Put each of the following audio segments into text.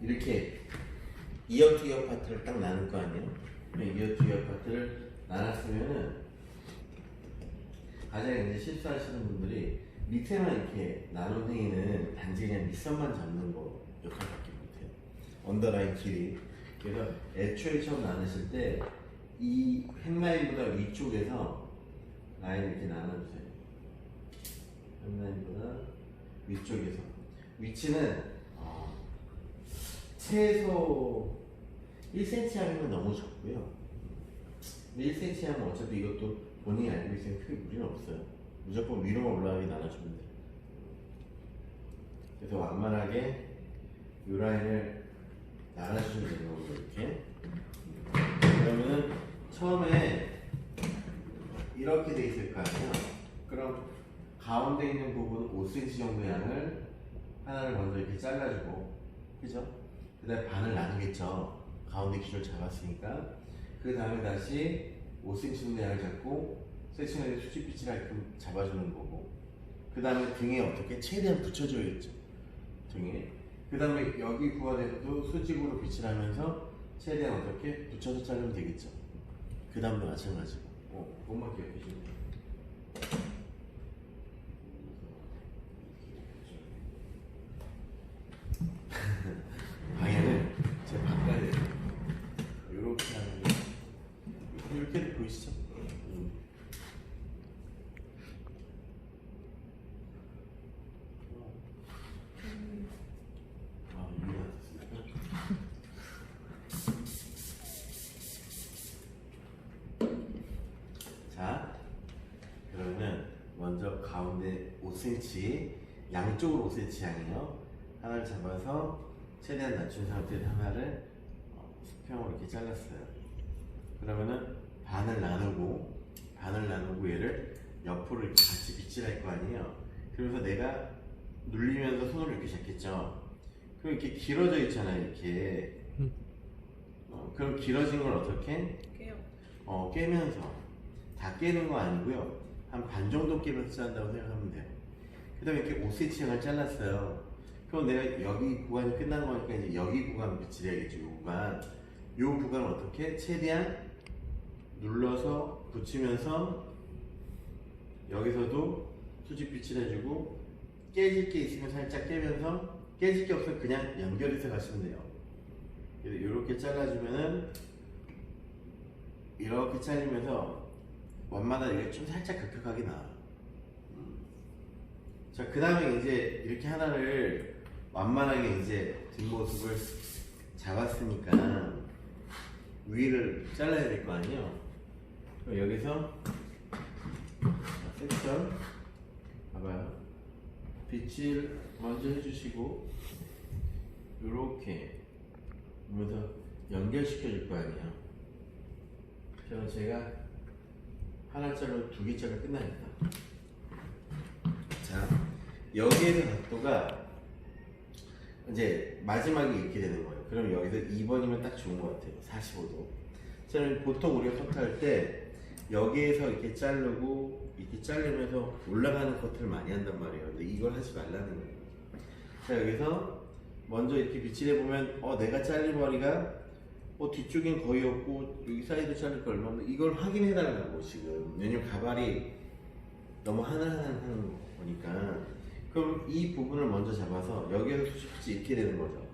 이렇게 이어 투 이어 파트를 딱 나눌 거 아니에요? 이어 투 이어 파트를 나눴으면은 가장 이제 실수하시는 분들이 밑에만 이렇게 나눈 행위는 단지 그냥 밑선만 잡는 거 역할밖에 못해요. 언더라인 길이. 그래서 애초에 처음 나누실 때이 햄라인보다 위쪽에서 라인을 이렇게 나눠주세요. 햄라인보다 위쪽에서. 위치는 어, 최소 1cm 하면 너무 적고요. 1cm 하면 어차피 이것도 본인이 알고 있으면 크게 무리는 없어요. 무조건 위로만 올라가게 나눠주면 돼요. 그래서 완만하게 이 라인을 나눠주시면 되는 거고 이렇게. 그러면은 처음에 이렇게 돼 있을 거 아니에요. 그럼 가운데 있는 부분 5cm 정도 양을 하나를 먼저 이렇게 잘라주고, 그죠? 그 다음에 반을 나누겠죠. 가운데 기준을 잡았으니까. 그 다음에 다시 5cm 정도 양을 잡고, 섹션에 수직빛이라끔 잡아주는 거고. 그 다음에 등에 어떻게 최대한 붙여줘야겠죠. 등에. 그 다음에 여기 구간에서도 수직으로 빛을 하면서 최대한 어떻게 붙여서 자르면 되겠죠. 그 다음도 마찬가지고. 어, 그것만 기억해 주시면 돼요. 방향을 제가 바꿔야 돼요. 이렇게 하는 게 이렇게 보이시죠? 음. 아, 이해가 됐습니까? 자, 그러면 먼저 가운데 5cm, 양쪽으로 5cm 향이요. 하나를 잡아서 최대한 낮춘 상태에서 하나를 어, 수평으로 이렇게 잘랐어요. 그러면은 반을 나누고, 반을 나누고 얘를 옆으로 이렇게 같이 빗질할 거 아니에요. 그러면서 내가 눌리면서 손을 이렇게 잡겠죠. 그럼 이렇게 길어져 있잖아요, 이렇게. 어, 그럼 길어진 걸 어떻게? 깨요. 어, 깨면서 다 깨는 거 아니고요. 한 반 정도 깨면서 자른다고 생각하면 돼요. 그 다음에 이렇게 5cm를 잘랐어요. 그럼 내가 여기 구간이 끝난 거니까 이제 여기 구간 비치해야겠죠. 이 구간. 이 구간을 어떻게? 최대한 눌러서 붙이면서 여기서도 수직 빛을 해주고 깨질 게 있으면 살짝 깨면서 깨질 게 없으면 그냥 연결해서 가시면 돼요. 이렇게 잘라주면은 이렇게 잘리면서 원마다 좀 살짝 급격하게 나와요. 음. 자, 그 다음에 이제 이렇게 하나를 완만하게 이제 뒷모습을 잡았으니까 위를 잘라야 될 거 아니에요? 그럼 여기서 자, 섹션 봐봐요. 빗질 먼저 해주시고 이렇게 하면서 연결시켜 줄 거 아니에요? 그럼 제가 하나 자르고 두개 자르면 끝나니까. 자, 여기에서 각도가 이제 마지막에 이렇게 되는 거예요. 그럼 여기서 2번이면 딱 좋은 것 같아요. 45도. 저는 보통 우리가 커트할 때 여기에서 이렇게 자르고 이렇게 자르면서 올라가는 커트를 많이 한단 말이에요. 근데 이걸 하지 말라는 거예요. 자, 여기서 먼저 이렇게 비칠해 보면 어 내가 잘린 머리가 어 뒤쪽엔 거의 없고 여기 사이드 자를 거 얼마 없는데 이걸 확인해 달라고 지금 왜냐면 가발이 너무 하나하나 거니까 그럼 이 부분을 먼저 잡아서 여기에서 수직빛이 이렇게 되는 거죠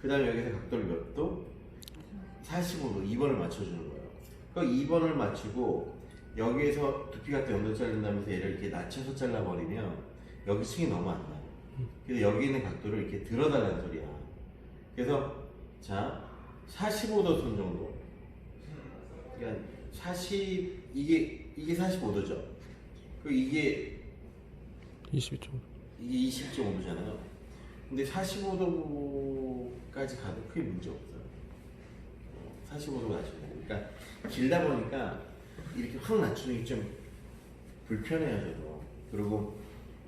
그 다음에 여기서 각도를 몇 도? 45도 2번을 맞춰주는 거예요 그 2번을 맞추고 여기에서 두피 같은 연도 자른다면서 얘를 이렇게 낮춰서 잘라버리면 여기 층이 너무 안 나요 그래서 여기 있는 각도를 이렇게 들어달라는 소리야 그래서 자 45도 선 정도. 그러니까 40 이게 이게 45도죠. 그 이게 22점. 이게 20.5도잖아요. 근데 45도까지 가도 크게 문제 없어요. 45도 낮추고. 그러니까 길다 보니까 이렇게 확 낮추는 게 좀 불편해요, 저도. 그리고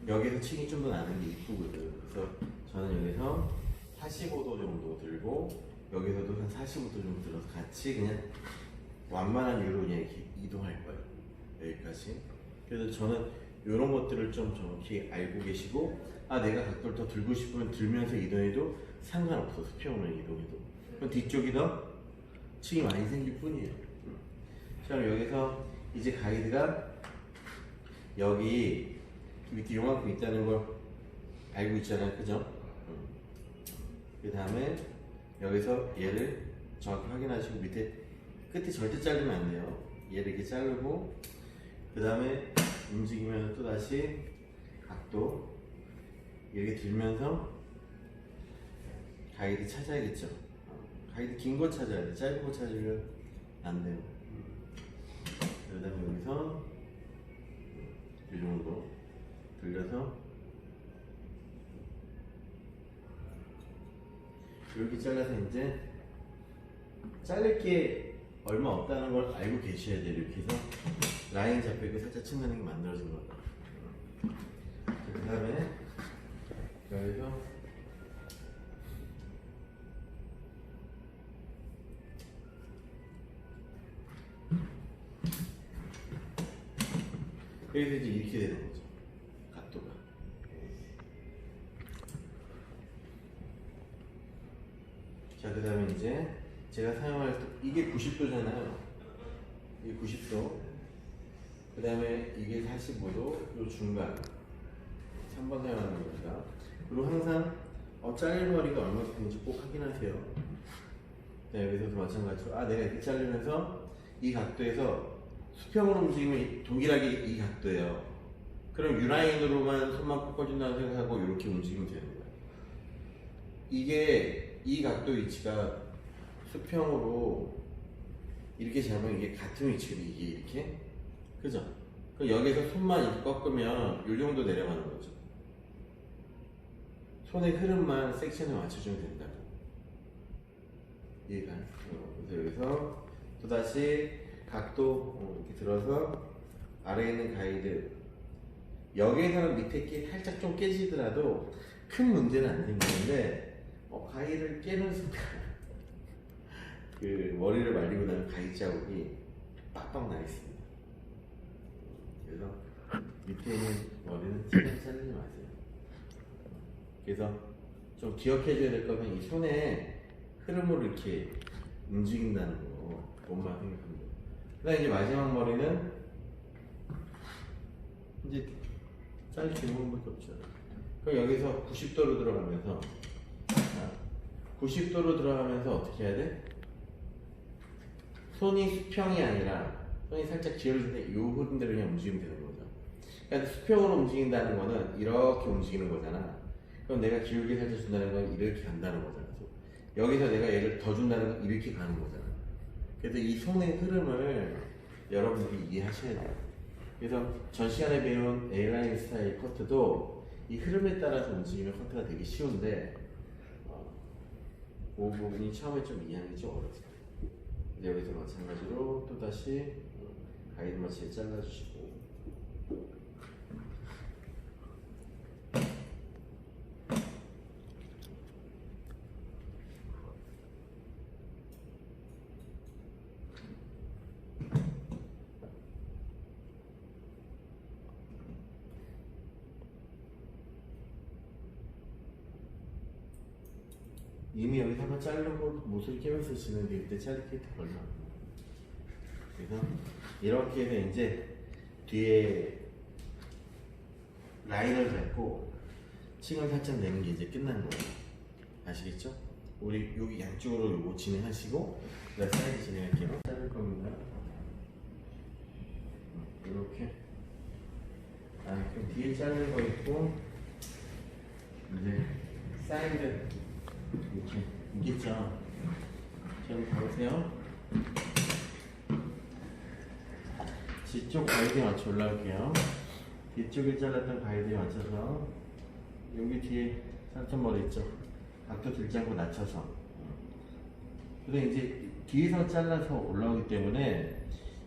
여기서 층이 좀 더 나는 게 이쁘거든. 그래서 저는 여기서 45도 정도 들고 여기서도 한 45도 정도 들어서 같이 그냥 완만한 위로 그냥 이렇게 이동할 거예요. 여기까지. 그래서 저는 이런 것들을 좀 정확히 알고 계시고 아 내가 각도를 더 들고 싶으면 들면서 이동해도 상관없어 수평으로 이동해도. 그럼 뒤쪽이 더 층이 많이 생길 뿐이에요. 음. 자 그럼 여기서 이제 가이드가 여기 밑에 요만큼 있다는 걸 알고 있잖아요. 그죠? 그 다음에 여기서 얘를 정확히 확인하시고 밑에 끝에 절대 자르면 안 돼요. 얘를 이렇게 자르고 그 다음에 움직이면 또 다시 각도 이렇게 들면서 가이드 찾아야겠죠? 어, 가이드 긴 거 찾아야 돼. 짧은 거 찾으면 안 돼요 그 다음에 여기서 이 정도 들려서 이렇게 잘라서 이제 자를 게 얼마 없다는 걸 알고 계셔야 돼요 이렇게 해서. 라인 잡히고 살짝 측면이 만들어진 거다 그 다음에 여기서 여기서 이제 이렇게 되는 거죠 각도가 자, 그 다음에 이제 제가 사용할 때 이게 90도잖아요. 이게 90도. 그 다음에 이게 45도, 요 중간. 3번 사용하는 겁니다. 그리고 항상 어, 잘릴 머리가 얼마나 되는지 꼭 확인하세요. 자, 여기서도 마찬가지로 아, 내가 이렇게 자르면서 이 각도에서 수평으로 움직이면 이- 동일하게 이 각도예요. 그럼 유라인으로만 손만 꺾어준다고 생각하고 이렇게 움직이면 되는 거예요. 이게 이 각도 위치가 수평으로 이렇게 잡으면 이게 같은 위치거든요. 이게 이렇게. 그죠? 그럼 여기서 손만 이렇게 꺾으면 이 정도 내려가는 거죠. 손의 흐름만 섹션에 맞춰주면 된다고. 이해가? 어, 그래서 여기서 또 다시 각도 어, 이렇게 들어서 아래에 있는 가이드 여기에서는 밑에 게 살짝 좀 깨지더라도 큰 문제는 안 생기는데 어, 가위를 깨는 순간 그 머리를 말리고 나면 가위 자국이 빡빡 나 있습니다. 그래서 밑에 있는 머리는 진짜 자르지 마세요. 그래서 좀 기억해줘야 될 거는 이 손의 흐름으로 이렇게 움직인다는 거 몸만 생각합니다. 그다음 이제 마지막 머리는 이제 자를 질문밖에 없잖아요. 그럼 여기서 90도로 들어가면서 자, 90도로 들어가면서 어떻게 해야 돼? 손이 수평이 아니라 손이 살짝 기울어질 때이 흐름대로 그냥 움직이면 되는 거죠. 그러니까 수평으로 움직인다는 거는 이렇게 움직이는 거잖아. 그럼 내가 기울게 살짝 준다는 건 이렇게 간다는 거잖아. 여기서 내가 얘를 더 준다는 건 이렇게 가는 거잖아. 그래서 이 손의 흐름을 여러분들이 이해하셔야 돼요. 그래서 전 시간에 배운 A라인 스타일 커트도 이 흐름에 따라서 움직이면 커트가 되게 쉬운데 어, 그 부분이 처음에 좀 이해하기 좀 어렵습니다. 여기서 마찬가지로 또 다시 가이드 마치에 잘라주시고 이미 여기서 한번 자르고 못을 깨면서 쓰는데 이때 안 돼요. 그래서 이렇게 해서 이제 뒤에 라인을 잡고 층을 살짝 내는 게 이제 끝난 거예요. 아시겠죠? 우리 여기 양쪽으로 요거 진행하시고 그다음 사이드 진행할게요. 자를 겁니다. 이렇게. 아, 그럼 뒤에 자르는 거 있고 이제 사이드 이렇게 있겠죠. 지금 봐보세요. 뒤쪽 가이드에 맞춰 올라올게요. 뒤쪽에 잘랐던 가이드에 맞춰서 여기 뒤에 상점 머리 있죠. 각도 들지 않고 낮춰서. 근데 이제 뒤에서 잘라서 올라오기 때문에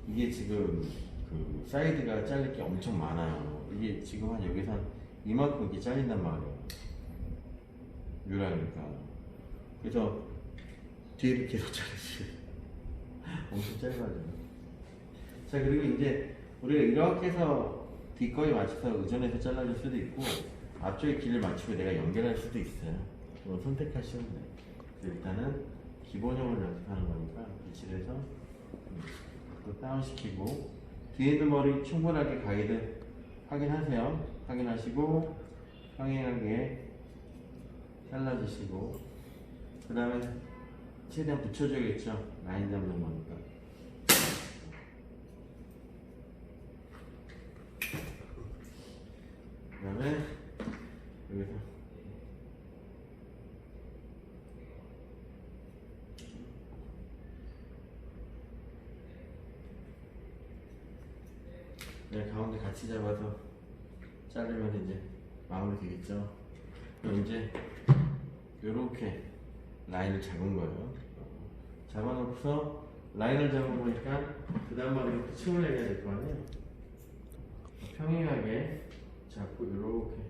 이게 지금 그 사이드가 잘릴 게 엄청 많아요. 이게 지금 한 여기서 한 이만큼 이렇게 잘린단 말이에요. 유라니까. 그래서 뒤를 계속 자르지. 엄청 짧아져요. 자, 그리고 이제 우리가 이렇게 해서 뒷거에 맞춰서 의존해서 잘라줄 수도 있고 앞쪽에 길을 맞추고 내가 연결할 수도 있어요. 뭐 선택하시면 돼요. 일단은 기본형을 연습하는 거니까 위치에서 또 다운시키고 뒤에 있는 머리 충분하게 가이드 확인하세요. 확인하시고 평행하게 잘라주시고 그 다음에 최대한 붙여줘야겠죠. 라인 잡는 거니까. 그 다음에 여기서 네, 가운데 같이 잡아서 자르면 이제 마무리 되겠죠. 그럼 이제 요렇게 라인을 잡은 거예요. 잡아놓고서 라인을 잡아보니까 그 다음 막 이렇게 층을 내야 될 거 아니에요. 평행하게 잡고 이렇게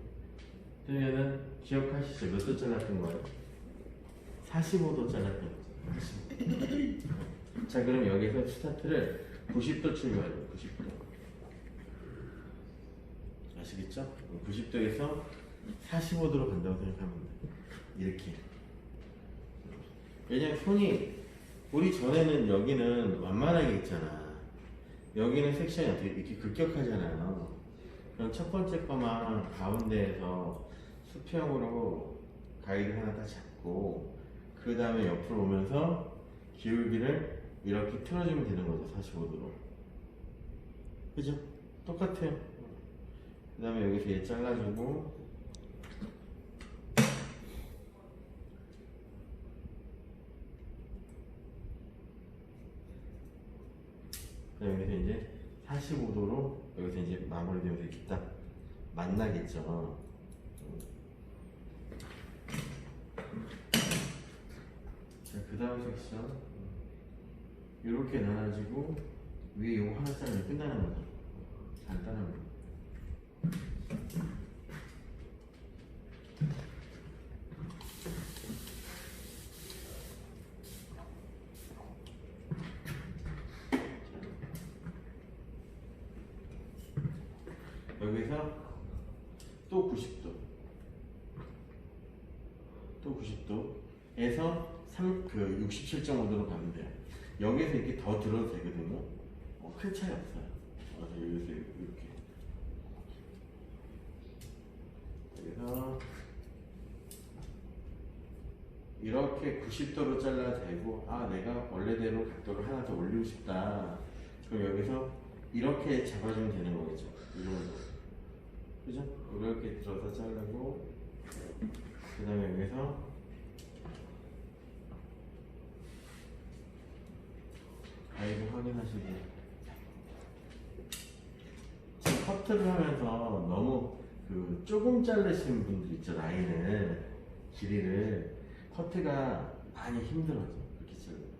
뜨면은 기억하시죠? 몇 도 잘랐던 거예요? 45도 잘랐던 거죠. 45. 자 그럼 여기서 스타트를 90도 출발해요. 90도. 아시겠죠? 90도에서 45도로 간다고 생각하면 돼요. 이렇게. 왜냐면 손이 우리 전에는 여기는 완만하게 있잖아. 여기는 섹션이 어떻게 이렇게 급격하잖아요. 그럼 첫 번째 거만 가운데에서 수평으로 가이드 하나 딱 잡고 그 다음에 옆으로 오면서 기울기를 이렇게 틀어주면 되는 거죠. 45도로. 그죠? 똑같아요. 그 다음에 여기서 얘 잘라주고 그 다음에 여기서 이제 45도로 여기서 이제 마무리되면서 이렇게 딱 만나겠죠. 자, 그 다음 섹션 이렇게 나눠지고 위에 요거 하나 자르면 끝나는 거죠. 간단한 거. 17.5도로 가는데 여기에서 이렇게 더 들어도 되거든요. 어, 큰 차이 없어요. 어, 여기서 이렇게 그래서 이렇게 90도로 잘라도 되고 아 내가 원래대로 각도를 하나 더 올리고 싶다. 그럼 여기서 이렇게 잡아주면 되는 거겠죠. 이런 거. 그죠? 이렇게 들어서 자르고 그 다음에 여기서 가이드 확인하시고 지금 커트를 하면서 너무 그 조금 자르시는 분들 있죠 라인을 길이를 커트가 많이 힘들어져 자르면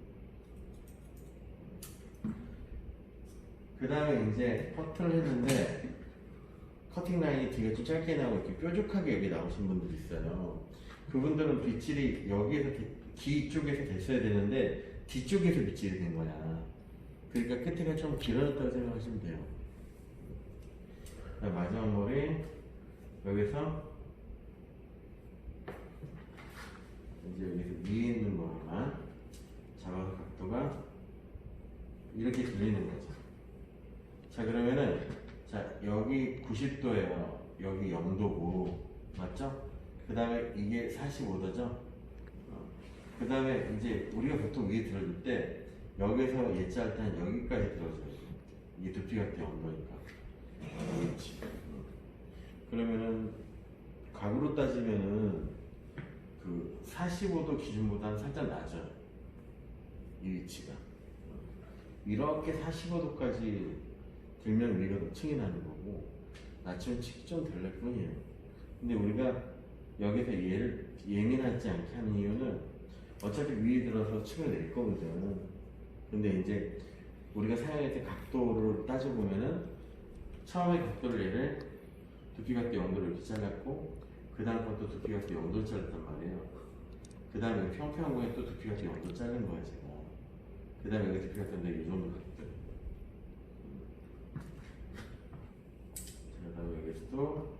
그 다음에 이제 커트를 했는데 커팅 라인이 뒤가 좀 짧게 나오고 이렇게 뾰족하게 여기 나오신 분들 있어요. 그분들은 빗질이 여기에서 대- 뒤쪽에서 됐어야 되는데 뒤쪽에서 빗질이 된 거야. 그러니까 끝에가 좀 길어졌다고 생각하시면 돼요. 자, 마지막 머리 여기서 이제 여기서 위에 있는 머리만 잡아서 각도가 이렇게 들리는 거죠. 자 그러면은 자 여기 90도예요. 여기 0도고 맞죠? 그 다음에 이게 45도죠. 그 다음에 이제 우리가 보통 위에 들어줄 때 여기서 예짤 때는 여기까지 들어줘요. 이게 두피가 때 온도니까. 그렇지. 그러면은 각으로 따지면은 그 45도 기준보다는 살짝 낮아요. 이 위치가. 이렇게 45도까지 들면 위가 더 층이 나는 거고 낮추면 층이 좀덜날 뿐이에요. 근데 우리가 여기서 얘를 예민하지 않게 하는 이유는 어차피 위에 들어서 층을 낼 거거든. 근데 이제 우리가 사용할 때 각도를 따져보면은 처음에 각도를 얘를 두피 각도 0도로 이렇게 잘랐고 그 다음 것도 두피 각도 0도를 잘랐단 말이에요. 그 다음에 평평한 거에 또 두피 각도 0도 자른 거야 제가. 그 다음에 여기 두피 각도 내이 정도 각도. 그 다음에 여기서 또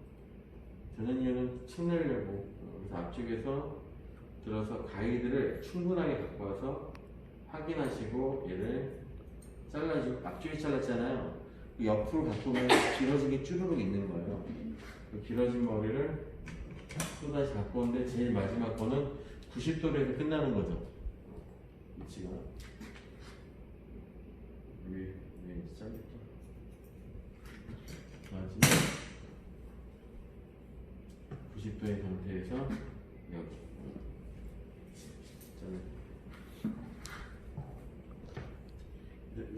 저는 이유는 층 내려고 여기서 앞쪽에서 들어서 가이드를 충분하게 갖고 와서 확인하시고 얘를 잘라주고 앞쪽에 잘랐잖아요. 그 옆으로 오면 길어진 게 쭈루룩 있는 거예요. 그 길어진 머리를 또 다시 갖고 오는데 제일 마지막 거는 90도로 해서 끝나는 거죠. 위치가 위에 위에 잘릴게. 마지막 90도의 상태에서 여기 잘라.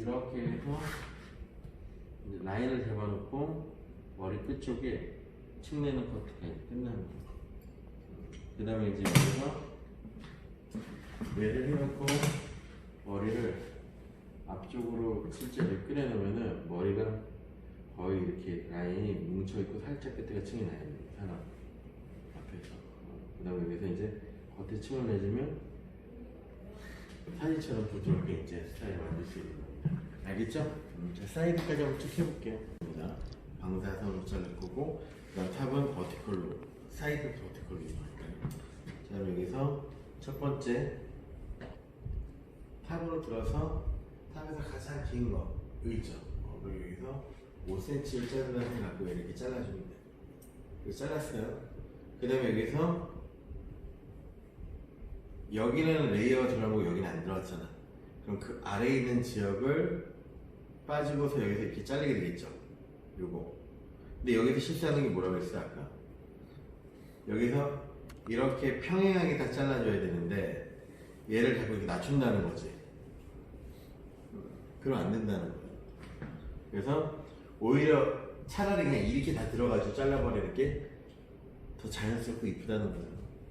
이렇게 해서 라인을 잡아놓고 머리 끝쪽에 커트가 끝나는 거예요. 그 다음에 이제 여기서 얘를 해놓고 머리를 앞쪽으로 실제로 끓여놓으면은 머리가 거의 이렇게 라인이 뭉쳐있고 살짝 끝에가 층이 나야 돼요. 사람 앞에서. 그 다음에 여기서 이제 겉에 층을 내주면 사진처럼 부드럽게 이제 스타일 만들 수 있는. 알겠죠? 음, 자, 사이드까지 한번 쭉 해볼게요. 자, 방사선으로 자를 거고, 그 다음 탑은 버티컬로, 사이드 버티컬로 이용할까요? 자, 그럼 여기서 첫 번째 탑으로 들어서 탑에서 가장 긴 거, 있죠? 어, 그리고 여기서 5cm를 자르라고 갖고 이렇게 잘라줍니다. 이렇게 잘랐어요. 그 다음에 여기서 여기는 레이어가 들어가고 여기는 안 들어갔잖아. 그럼 그 아래에 있는 지역을 빠지고서 여기서 이렇게 잘리게 되겠죠. 요거. 근데 여기서 실수하는 게 뭐라고 했어 아까? 여기서 이렇게 평행하게 다 잘라줘야 되는데 얘를 자꾸 이렇게 낮춘다는 거지. 그럼 안 된다는 거야. 그래서 오히려 차라리 그냥 이렇게 다 들어가지고 잘라버리는 게 더 자연스럽고 이쁘다는 거예요.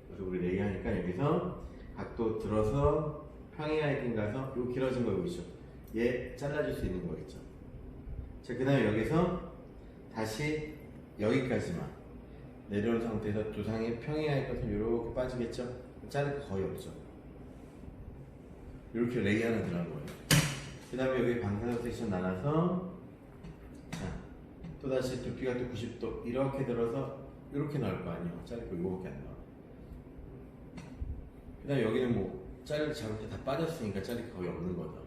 그래서 우리 레이하니까 여기서 각도 들어서 평행하게 가서 요 길어진 거 보이죠? 얘 잘라줄 수 있는 거겠죠. 자, 그 다음에 여기서 다시 여기까지만 내려온 상태에서 두 상이 평행하게 것은 이렇게 빠지겠죠? 자를 거 거의 없죠. 이렇게 레이하는 들어간 거예요. 그 다음에 여기 방사선 섹션 나눠서 자, 또다시 두피가 또 90도 이렇게 들어서 이렇게 나올 거 아니에요. 자를 거 이거밖에 안 나와. 그 다음에 여기는 뭐 자를 잡을 때 다 빠졌으니까 자를 게 거의 없는 거죠.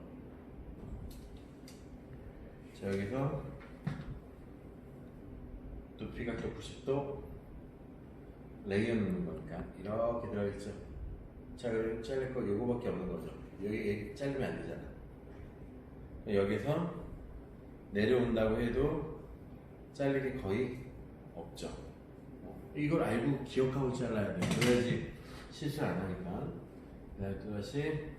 자 여기서 두피가 또 90도 레이어 넣는 거니까 이렇게 들어있죠. 자 그럼 자를 거 요거밖에 없는 거죠. 여기 자르면 안 되잖아. 여기서 내려온다고 해도 게 거의 없죠. 이걸 알고 기억하고 잘라야 돼. 그래야지 실수 안 하니까. 그다음에 또 다시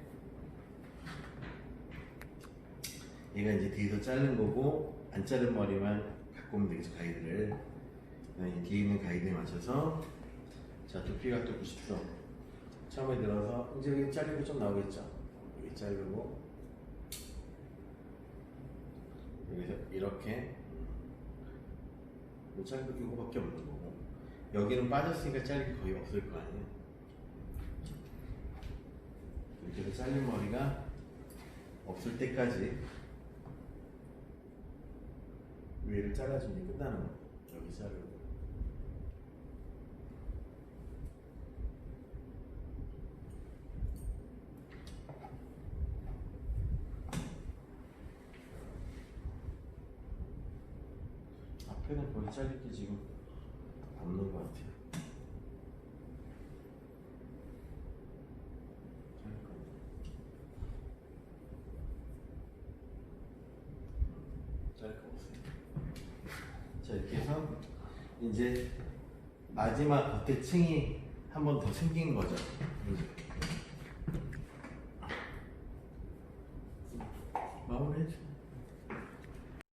얘가 이제 뒤에서 자른 거고 안 자른 머리만 오면 되겠죠 가이드를. 그다음에 뒤에 있는 가이드에 맞춰서 자 두피가 또 90도. 처음에 들어서 이제 여기 자르고 좀 나오겠죠. 여기 자르고 여기서 이렇게 뭐 자르고 이거밖에 없는 거고 여기는 빠졌으니까 게 거의 없을 거 아니에요. 이렇게 해서 잘린 머리가 없을 때까지 위를 잘라주면 끝나는 거. 여기 자르고. 앞에는 거의 잘릴 게 지금 없는 것 같아요. 자를 거. 자를 거 없어요. 자 이렇게 해서 이제 마지막 겉에 층이 한 번 더 생긴 거죠.